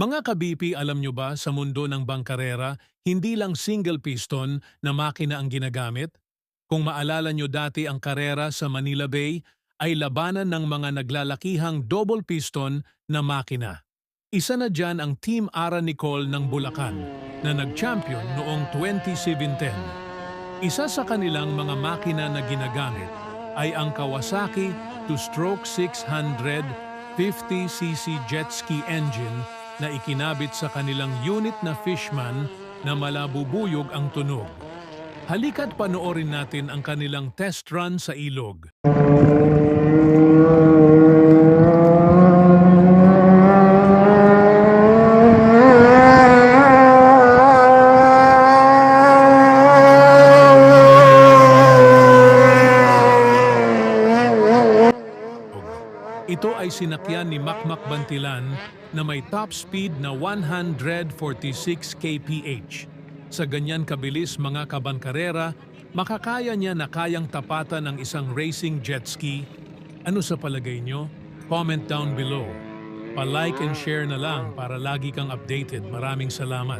Mga kabipi, alam nyo ba sa mundo ng bangkarera, hindi lang single piston na makina ang ginagamit? Kung maalala nyo dati ang karera sa Manila Bay, ay labanan ng mga naglalakihang double piston na makina. Isa na dyan ang Team Ara Nicole ng Bulacan na nag-champion noong 2017. Isa sa kanilang mga makina na ginagamit ay ang Kawasaki two-stroke 600 50cc jet ski engine na ikinabit sa kanilang unit na Fishman na malabubuyog ang tunog. Halika't panoorin natin ang kanilang test run sa ilog. Ito ay sinakyan ni Makmak Bantilan na may top speed na 146 kph. Sa ganyan kabilis mga kabankarera, makakaya niya na kayang tapatan ng isang racing jet ski. Ano sa palagay nyo? Comment down below. Pa-like and share na lang para lagi kang updated. Maraming salamat.